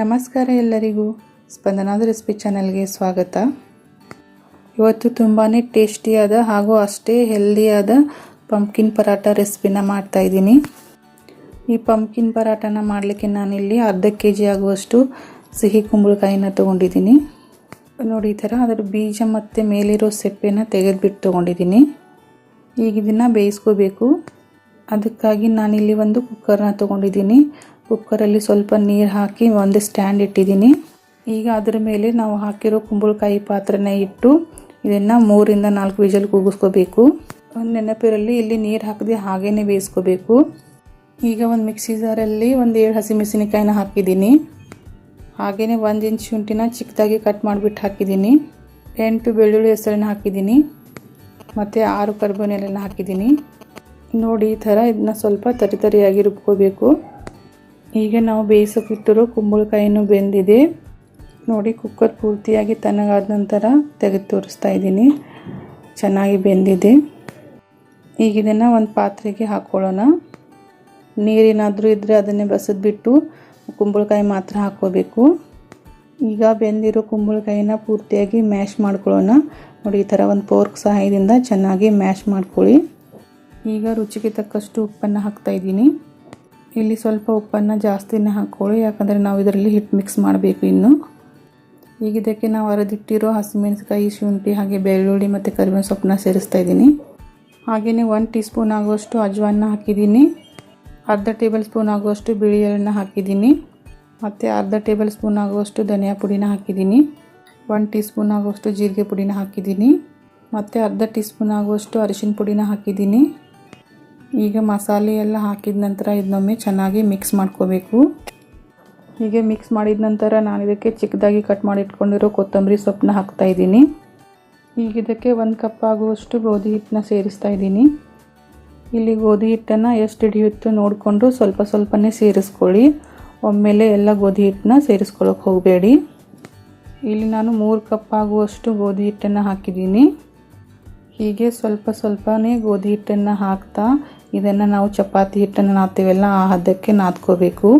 ನಮಸ್ಕಾರ ಎಲ್ಲರಿಗೂ. ಸ್ಪಂದನಾದ ರೆಸಿಪಿ ಚಾನಲ್ಗೆ ಸ್ವಾಗತ. ಇವತ್ತು ತುಂಬಾ ಟೇಸ್ಟಿಯಾದ ಹಾಗೂ ಅಷ್ಟೇ ಹೆಲ್ದಿಯಾದ ಪಂಪ್ಕಿನ್ ಪರಾಟ ರೆಸಿಪಿನ ಮಾಡ್ತಾಯಿದ್ದೀನಿ ಈ ಪಂಪ್ಕಿನ್ ಪರಾಟನ ಮಾಡಲಿಕ್ಕೆ ನಾನಿಲ್ಲಿ ಅರ್ಧ ಕೆ ಜಿ ಆಗುವಷ್ಟು ಸಿಹಿ ಕುಂಬಳಕಾಯಿನ ತೊಗೊಂಡಿದ್ದೀನಿ. ನೋಡಿ, ಈ ಥರ ಅದರ ಬೀಜ ಮತ್ತು ಮೇಲಿರೋ ಸೆಪ್ಪೆನ ತೆಗೆದುಬಿಟ್ಟು ತೊಗೊಂಡಿದ್ದೀನಿ. ಈಗ ಇದನ್ನು ಬೇಯಿಸ್ಕೋಬೇಕು. ಅದಕ್ಕಾಗಿ ನಾನಿಲ್ಲಿ ಒಂದು ಕುಕ್ಕರ್ನ ತೊಗೊಂಡಿದ್ದೀನಿ. ಕುಕ್ಕರಲ್ಲಿ ಸ್ವಲ್ಪ ನೀರು ಹಾಕಿ ಒಂದು ಸ್ಟ್ಯಾಂಡ್ ಇಟ್ಟಿದ್ದೀನಿ. ಈಗ ಅದರ ಮೇಲೆ ನಾವು ಹಾಕಿರೋ ಕುಂಬಳಕಾಯಿ ಪಾತ್ರನ ಇಟ್ಟು ಇದನ್ನು ಮೂರಿಂದ ನಾಲ್ಕು ವಿಜಲ್ ಕೂಗಿಸ್ಕೋಬೇಕು. ಒಂದು ನೆನಪಿರಲ್ಲಿ ಇಲ್ಲಿ ನೀರು ಹಾಕದೆ ಹಾಗೇ ಬೇಯಿಸ್ಕೋಬೇಕು. ಈಗ ಒಂದು ಮಿಕ್ಸಿ ಜಾರಲ್ಲಿ ಒಂದು ಏಳು ಹಸಿಮೆಣಸಿನಕಾಯಿನ ಹಾಕಿದ್ದೀನಿ. ಹಾಗೆಯೇ ಒಂದು ಇಂಚ್ ಶುಂಠಿನ ಚಿಕ್ಕದಾಗಿ ಕಟ್ ಮಾಡಿಬಿಟ್ಟು ಹಾಕಿದ್ದೀನಿ. ಎಂಟು ಬೆಳ್ಳುಳ್ಳಿ ಹೆಸರನ್ನ ಹಾಕಿದ್ದೀನಿ. ಮತ್ತು ಆರು ಕರ್ಬೇವಿನ ಎಲೆನ ಹಾಕಿದ್ದೀನಿ. ನೋಡಿ, ಈ ಥರ ಇದನ್ನ ಸ್ವಲ್ಪ ತರಿ ತರಿಯಾಗಿ ರುಬ್ಕೋಬೇಕು. ಈಗ ನಾವು ಬೇಯಿಸೋಕ್ಕಿಟ್ಟಿರೋ ಕುಂಬಳಕಾಯಿನೂ ಬೆಂದಿದೆ. ನೋಡಿ, ಕುಕ್ಕರ್ ಪೂರ್ತಿಯಾಗಿ ತಣ್ಣಗಾದ ನಂತರ ತೆಗೆದು ತೋರಿಸ್ತಾ ಇದ್ದೀನಿ. ಚೆನ್ನಾಗಿ ಬೆಂದಿದೆ. ಈಗ ಇದನ್ನು ಒಂದು ಪಾತ್ರೆಗೆ ಹಾಕ್ಕೊಳ್ಳೋಣ ನೀರೇನಾದರೂ ಇದ್ದರೆ ಅದನ್ನೇ ಬಸಿದ್ಬಿಟ್ಟು ಕುಂಬಳಕಾಯಿ ಮಾತ್ರ ಹಾಕ್ಕೋಬೇಕು. ಈಗ ಬೆಂದಿರೋ ಕುಂಬಳಕಾಯಿನ ಪೂರ್ತಿಯಾಗಿ ಮ್ಯಾಶ್ ಮಾಡ್ಕೊಳ್ಳೋಣ. ನೋಡಿ, ಈ ಥರ ಒಂದು ಪೋರ್ಕ್ ಸಹಾಯದಿಂದ ಚೆನ್ನಾಗಿ ಮ್ಯಾಶ್ ಮಾಡ್ಕೊಳ್ಳಿ. ಈಗ ರುಚಿಗೆ ತಕ್ಕಷ್ಟು ಉಪ್ಪನ್ನು ಹಾಕ್ತಾಯಿದ್ದೀನಿ ಇಲ್ಲಿ ಸ್ವಲ್ಪ ಉಪ್ಪನ್ನು ಜಾಸ್ತಿನೇ ಹಾಕ್ಕೊಳ್ಳಿ ಯಾಕಂದರೆ ನಾವು ಇದರಲ್ಲಿ ಹಿಟ್ಟು ಮಿಕ್ಸ್ ಮಾಡಬೇಕು ಇನ್ನು. ಈಗ ಇದಕ್ಕೆ ನಾವು ಅರದಿಟ್ಟಿರೋ ಹಸಿಮೆಣಸಿಕಾಯಿ ಶುಂಠಿ, ಹಾಗೆ ಬೆಳ್ಳುಳ್ಳಿ ಮತ್ತು ಕರಿಬೇವಿನ ಸೊಪ್ಪನ್ನ ಸೇರಿಸ್ತಾ ಇದ್ದೀನಿ. ಹಾಗೆಯೇ ಒಂದು ಟೀ ಸ್ಪೂನ್ ಆಗುವಷ್ಟು ಅಜ್ವಾನ ಹಾಕಿದ್ದೀನಿ. ಅರ್ಧ ಟೇಬಲ್ ಸ್ಪೂನ್ ಆಗುವಷ್ಟು ಬಿಳಿ ಎಳ್ಳನ್ನ ಹಾಕಿದ್ದೀನಿ. ಮತ್ತು ಅರ್ಧ ಟೇಬಲ್ ಸ್ಪೂನ್ ಆಗುವಷ್ಟು ಧನಿಯಾ ಪುಡಿನ ಹಾಕಿದ್ದೀನಿ. ಒಂದು ಟೀ ಸ್ಪೂನ್ ಆಗುವಷ್ಟು ಜೀರಿಗೆ ಪುಡಿನ ಹಾಕಿದ್ದೀನಿ. ಮತ್ತು ಅರ್ಧ ಟೀ ಸ್ಪೂನ್ ಆಗುವಷ್ಟು ಅರಿಶಿನ ಪುಡಿನ ಹಾಕಿದ್ದೀನಿ. ಈಗ ಮಸಾಲೆ ಎಲ್ಲ ಹಾಕಿದ ನಂತರ ಇದನ್ನೊಮ್ಮೆ ಚೆನ್ನಾಗಿ ಮಿಕ್ಸ್ ಮಾಡ್ಕೋಬೇಕು. ಹೀಗೆ ಮಿಕ್ಸ್ ಮಾಡಿದ ನಂತರ ನಾನು ಇದಕ್ಕೆ ಚಿಕ್ಕದಾಗಿ ಕಟ್ ಮಾಡಿ ಇಟ್ಕೊಂಡಿರೋ ಕೊತ್ತಂಬರಿ ಸೊಪ್ಪನ್ನ ಹಾಕ್ತಾ ಇದ್ದೀನಿ. ಈಗ ಇದಕ್ಕೆ ಒಂದು ಕಪ್ ಆಗುವಷ್ಟು ಗೋಧಿ ಹಿಟ್ಟನ್ನ ಸೇರಿಸ್ತಾ ಇದ್ದೀನಿ. ಇಲ್ಲಿ ಗೋಧಿ ಹಿಟ್ಟನ್ನು ಎಷ್ಟು ಹಿಡಿಯುತ್ತೋ ನೋಡಿಕೊಂಡು ಸ್ವಲ್ಪ ಸ್ವಲ್ಪನೇ ಸೇರಿಸ್ಕೊಳ್ಳಿ. ಒಮ್ಮೆಲೆ ಎಲ್ಲ ಗೋಧಿ ಹಿಟ್ಟನ್ನ ಸೇರಿಸ್ಕೊಳ್ಳೋಕೆ ಹೋಗಬೇಡಿ. ಇಲ್ಲಿ ನಾನು ಮೂರು ಕಪ್ ಆಗುವಷ್ಟು ಗೋಧಿ ಹಿಟ್ಟನ್ನು ಹಾಕಿದ್ದೀನಿ. ಹೀಗೆ ಸ್ವಲ್ಪ ಸ್ವಲ್ಪನೇ ಗೋಧಿ ಹಿಟ್ಟನ್ನು ಹಾಕ್ತಾ ಇದನ್ನು ನಾವು ಚಪಾತಿ ಹಿಟ್ಟನ್ನು ನಾದ್ತೀವಲ್ಲ, ಆ ಹದಕ್ಕೆ ನಾದ್ಕೋಬೇಕು.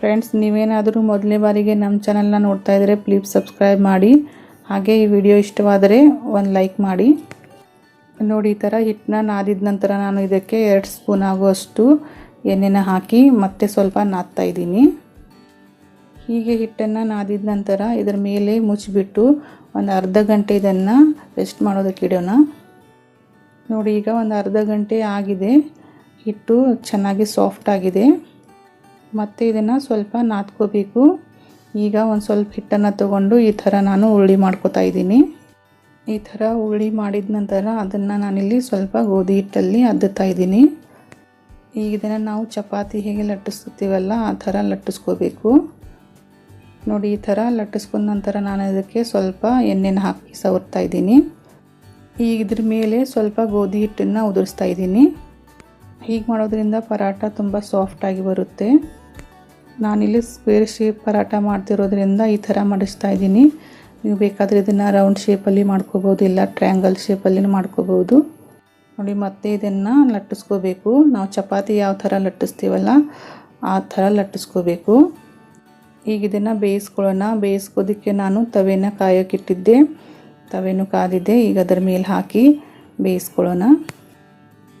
ಫ್ರೆಂಡ್ಸ್ ನೀವೇನಾದರೂ ಮೊದಲನೇ ಬಾರಿಗೆ ನಮ್ಮ ಚಾನಲ್ನ ನೋಡ್ತಾ ಇದ್ದರೆ ಪ್ಲೀಸ್ ಸಬ್ಸ್ಕ್ರೈಬ್ ಮಾಡಿ. ಹಾಗೆ ಈ ವಿಡಿಯೋ ಇಷ್ಟವಾದರೆ ಒಂದು ಲೈಕ್ ಮಾಡಿ. ನೋಡಿ, ಈ ಥರ ಹಿಟ್ಟನ್ನ ನಾದಿದ ನಂತರ ನಾನು ಇದಕ್ಕೆ ಎರಡು ಸ್ಪೂನ್ ಆಗುವಷ್ಟು ಎಣ್ಣೆನ ಹಾಕಿ ಮತ್ತೆ ಸ್ವಲ್ಪ ನಾದ್ತಾ ಇದ್ದೀನಿ. ಹೀಗೆ ಹಿಟ್ಟನ್ನು ನಾದಿದ ನಂತರ ಇದರ ಮೇಲೆ ಮುಚ್ಚಿಬಿಟ್ಟು ಒಂದು ಅರ್ಧ ಗಂಟೆ ಇದನ್ನು ರೆಸ್ಟ್ ಮಾಡೋದಕ್ಕೆ ಇಡೋಣ. ನೋಡಿ, ಈಗ ಒಂದು ಅರ್ಧ ಗಂಟೆ ಆಗಿದೆ. ಹಿಟ್ಟು ಚೆನ್ನಾಗಿ ಸಾಫ್ಟ್ ಆಗಿದೆ. ಮತ್ತು ಇದನ್ನು ಸ್ವಲ್ಪ ನಾದ್ಕೋಬೇಕು. ಈಗ ಒಂದು ಸ್ವಲ್ಪ ಹಿಟ್ಟನ್ನು ತಗೊಂಡು ಈ ಥರ ನಾನು ಉರುಳಿ ಮಾಡ್ಕೋತಾ ಇದ್ದೀನಿ. ಈ ಥರ ಉರುಳಿ ಮಾಡಿದ ನಂತರ ಅದನ್ನು ನಾನಿಲ್ಲಿ ಸ್ವಲ್ಪ ಗೋಧಿ ಹಿಟ್ಟಲ್ಲಿ ಅದ್ದುತ್ತಾ ಇದ್ದೀನಿ. ಈಗ ಇದನ್ನು ನಾವು ಚಪಾತಿ ಹೇಗೆ ಲಟ್ಟಿಸ್ತೀವಲ್ಲ, ಆ ಥರ ಲಟ್ಟಿಸ್ಕೋಬೇಕು. ನೋಡಿ, ಈ ಥರ ಲಟ್ಟಿಸ್ಕೊಂಡ ನಂತರ ನಾನು ಇದಕ್ಕೆ ಸ್ವಲ್ಪ ಎಣ್ಣೆನ ಹಾಕಿ ಸವರ್ತಾ ಇದ್ದೀನಿ. ಈಗ ಇದ್ರ ಮೇಲೆ ಸ್ವಲ್ಪ ಗೋಧಿ ಹಿಟ್ಟನ್ನು ಉದುರಿಸ್ತಾ ಇದ್ದೀನಿ. ಹೀಗೆ ಮಾಡೋದ್ರಿಂದ ಪರಾಟ ತುಂಬ ಸಾಫ್ಟಾಗಿ ಬರುತ್ತೆ. ನಾನಿಲ್ಲಿ ಸ್ಕ್ವೇರ್ ಶೇಪ್ ಪರಾಟ ಮಾಡ್ತಿರೋದ್ರಿಂದ ಈ ಥರ ಮಾಡಿಸ್ತಾ ಇದ್ದೀನಿ. ನೀವು ಬೇಕಾದರೆ ಇದನ್ನು ರೌಂಡ್ ಶೇಪಲ್ಲಿ ಮಾಡ್ಕೋಬೋದು, ಇಲ್ಲ ಟ್ರ್ಯಾಂಗಲ್ ಶೇಪಲ್ಲಿ ಮಾಡ್ಕೋಬೋದು. ನೋಡಿ, ಮತ್ತೆ ಇದನ್ನು ಲಟ್ಟಿಸ್ಕೋಬೇಕು. ನಾವು ಚಪಾತಿ ಯಾವ ಥರ ಲಟ್ಟಿಸ್ತೀವಲ್ಲ, ಆ ಥರ ಲಟ್ಟಿಸ್ಕೋಬೇಕು. ಈಗ ಇದನ್ನು ಬೇಯಿಸ್ಕೊಳ್ಳೋಣ. ಬೇಯಿಸ್ಕೋದಕ್ಕೆ ನಾನು ತವೆನ ಕಾಯೋಕ್ಕಿಟ್ಟಿದ್ದೆ ತವೆನೂ ಕಾದಿದ್ದೆ ಈಗ ಅದರ ಮೇಲೆ ಹಾಕಿ ಬೇಯಿಸ್ಕೊಳ್ಳೋಣ.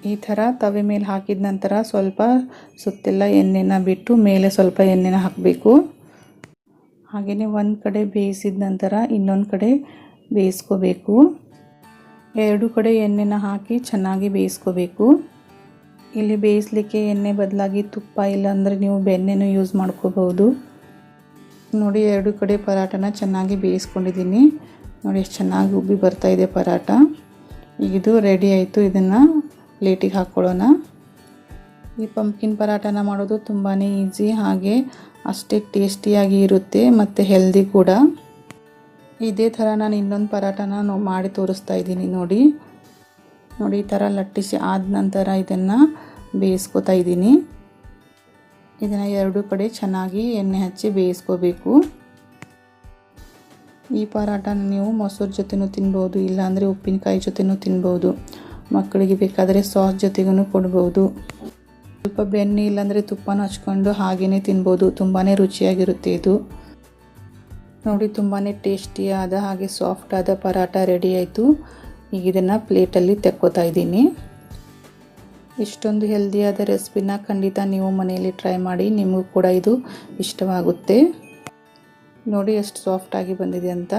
ಈ ಥರ ತವೆ ಮೇಲೆ ಹಾಕಿದ ನಂತರ ಸ್ವಲ್ಪ ಸುತ್ತೆಲ್ಲ ಎಣ್ಣೆನ ಬಿಟ್ಟು ಮೇಲೆ ಸ್ವಲ್ಪ ಎಣ್ಣೆನ ಹಾಕಬೇಕು. ಹಾಗೆಯೇ ಒಂದು ಕಡೆ ಬೇಯಿಸಿದ ನಂತರ ಇನ್ನೊಂದು ಕಡೆ ಬೇಯಿಸ್ಕೋಬೇಕು. ಎರಡು ಕಡೆ ಎಣ್ಣೆನ ಹಾಕಿ ಚೆನ್ನಾಗಿ ಬೇಯಿಸ್ಕೋಬೇಕು. ಇಲ್ಲಿ ಬೇಯಿಸ್ಲಿಕ್ಕೆ ಎಣ್ಣೆ ಬದಲಾಗಿ ತುಪ್ಪ ಇಲ್ಲಾಂದರೆ ನೀವು ಬೆಣ್ಣೆನೂ ಯೂಸ್ ಮಾಡ್ಕೋಬೋದು ನೋಡಿ, ಎರಡು ಕಡೆ ಪರಾಟನ ಚೆನ್ನಾಗಿ ಬೇಯಿಸ್ಕೊಂಡಿದ್ದೀನಿ. ನೋಡಿ, ಎಷ್ಟು ಚೆನ್ನಾಗಿ ಉಬ್ಬಿ ಬರ್ತಾಯಿದೆ ಪರಾಟ. ಈಗ ಇದು ರೆಡಿ ಆಯಿತು. ಇದನ್ನು ಪ್ಲೇಟಿಗೆ ಹಾಕ್ಕೊಳ್ಳೋಣ ಈ ಪಂಪ್ಕಿನ್ ಪರಾಟನ ಮಾಡೋದು ತುಂಬಾ ಈಸಿ ಹಾಗೆ ಅಷ್ಟೇ ಟೇಸ್ಟಿಯಾಗಿ ಇರುತ್ತೆ ಮತ್ತು ಹೆಲ್ದಿ ಕೂಡ. ಇದೇ ಥರ ನಾನು ಇನ್ನೊಂದು ಪರಾಟನ ಮಾಡಿ ತೋರಿಸ್ತಾ ಇದ್ದೀನಿ ನೋಡಿ. ನೋಡಿ, ಈ ಥರ ಲಟ್ಟಿಸಿ ಆದ ನಂತರ ಇದನ್ನು ಬೇಯಿಸ್ಕೊತಾ ಇದ್ದೀನಿ. ಇದನ್ನು ಎರಡು ಕಡೆ ಚೆನ್ನಾಗಿ ಎಣ್ಣೆ ಹಚ್ಚಿ ಬೇಯಿಸ್ಕೋಬೇಕು. ಈ ಪರಾಟನ ನೀವು ಮೊಸರು ಜೊತೆನೂ ತಿನ್ಬೋದು, ಇಲ್ಲಾಂದರೆ ಉಪ್ಪಿನಕಾಯಿ ಜೊತೆನೂ ತಿನ್ಬೋದು. ಮಕ್ಕಳಿಗೆ ಬೇಕಾದರೆ ಸಾಸ್ ಜೊತೆಗೂ ಕೊಡ್ಬೋದು. ಸ್ವಲ್ಪ ಬೆಣ್ಣೆ ಇಲ್ಲಾಂದರೆ ತುಪ್ಪನ ಹಚ್ಕೊಂಡು ಹಾಗೆಯೇ ತಿನ್ಬೋದು ತುಂಬಾ ರುಚಿಯಾಗಿರುತ್ತೆ ಇದು. ನೋಡಿ ತುಂಬಾ ಟೇಸ್ಟಿಯಾದ ಹಾಗೆ ಸಾಫ್ಟ್ ಆದ ಪರಾಟ ರೆಡಿ ಆಯಿತು. ಈಗ ಇದನ್ನು ಪ್ಲೇಟಲ್ಲಿ ತೆಕ್ಕೋತಾ ಇದ್ದೀನಿ. ಇಷ್ಟೊಂದು ಹೆಲ್ದಿಯಾದ ರೆಸಿಪಿನ ಖಂಡಿತ ನೀವು ಮನೆಯಲ್ಲಿ ಟ್ರೈ ಮಾಡಿ ನಿಮಗೂ ಕೂಡ ಇದು ಇಷ್ಟವಾಗುತ್ತೆ. ನೋಡಿ ಎಷ್ಟು ಸಾಫ್ಟಾಗಿ ಬಂದಿದೆ ಅಂತ.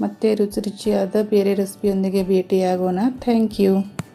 ಮತ್ತೆ ರುಚಿ ರುಚಿಯಾದ ಬೇರೆ ರೆಸಿಪಿಯೊಂದಿಗೆ ಭೇಟಿಯಾಗೋಣ. Thank you